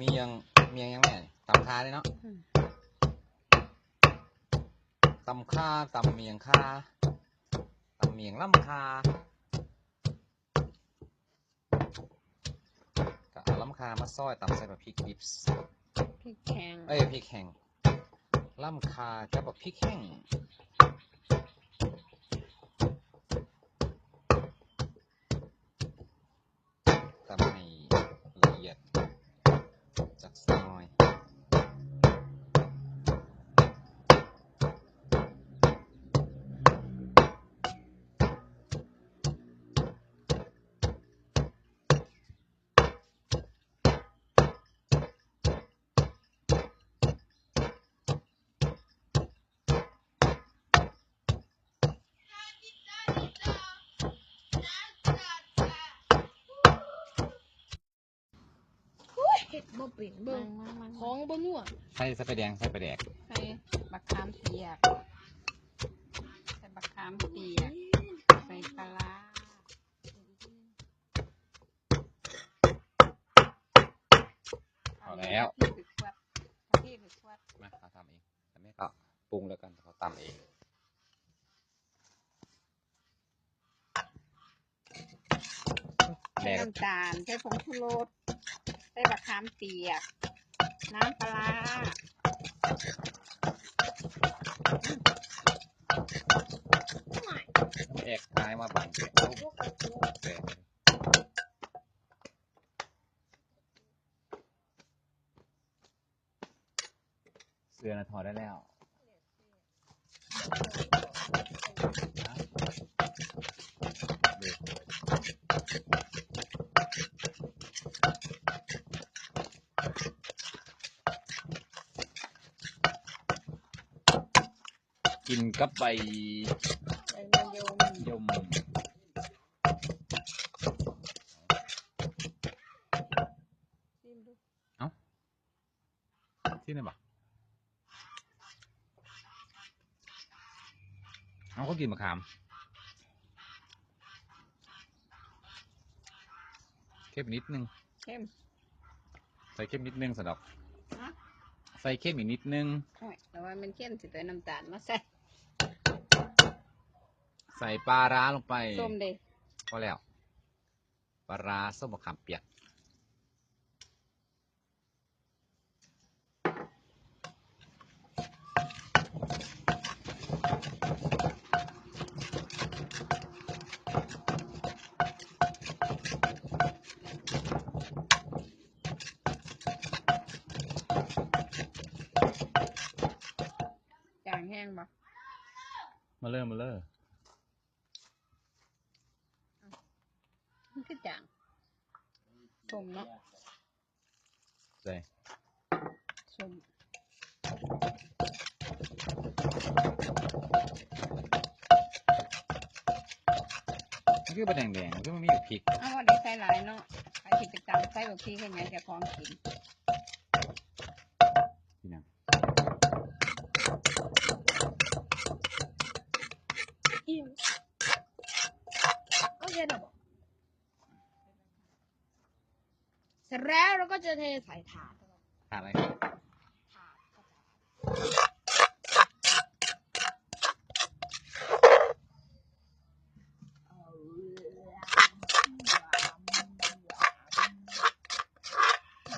เมียงเมียงยังไงตำคาเลยเนาะอืมตำคาตำเมียงคาตำเมียงล่ำคาก็เอาล่ำคามาซอยตำใส่แบบพริกดิบส์พริกแข็งเอ้ยพริกแห้งล่ำคากับแบบพริกแห้ง เห็ดบ่เป็นเบิ่เบิ่งงมันมันของบ่นัวใส่ใส่ไปแดงใส่ไปแดกใส่บักขามเปียกใส่บักขามเปียกใส่ปลาร้าเอาแล้วที่หรือขวดเอาที่หรือขวดมาเขาทำเองแต่ไม่ก็ปรุงแล้วกันเขาตำเองแดใส่กน้ำตาลใส่ผงชูรสใส่บักขามเปียก น้ำปลาแอกท้ายมาบังแกะแกเสื้อนะถอดได้แล้ว กินกับใบยมยมชิมดูที่ไหนบ้างเอาก็กินมะขามเข้มนิดนึงเข้มใส่เข้มนิดนึงสะดอกฮะใส่เข้มอีกนิดนึงแต่ว่ามันเข้มสิตัวน้ำตาลมาใส่ ใส่ปลาร้าลงไปส้มเด้พอแล้ว ปลาร้าส้มมะขามเปียก จางแห้งบ่มาเริ่มมาเริ่ม มันคือจางส้มเนาะใส่ส้มนี่คือปลาแดงแดงๆคือมันมีอยู่พริกเอาว่าได้ใส่หลายเนาะใครสิไปจำใส่บางทีกันยังจะพร้อมกินพี่นังอิ่มโอเคนะบอก เสร็จแล้วเราก็จะเทใส่ถาดทานอะไรถาดก็จะ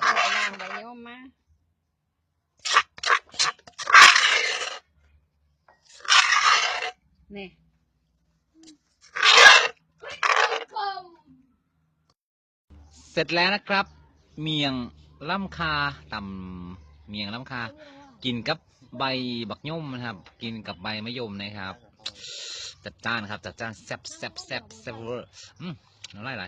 เอาไปล้างใบโยมมานี่เสร็จแล้วนะครับ เมียงล่ำคาต่ำเมียงล่ำคา กินกับใบบักย่อมนะครับ กินกับใบมะยมนะครับ จัดจ้านครับ จัดจ้านแซ่บแซ่บแซ่บแซ่บเวอร์อืมน้ำลายไหล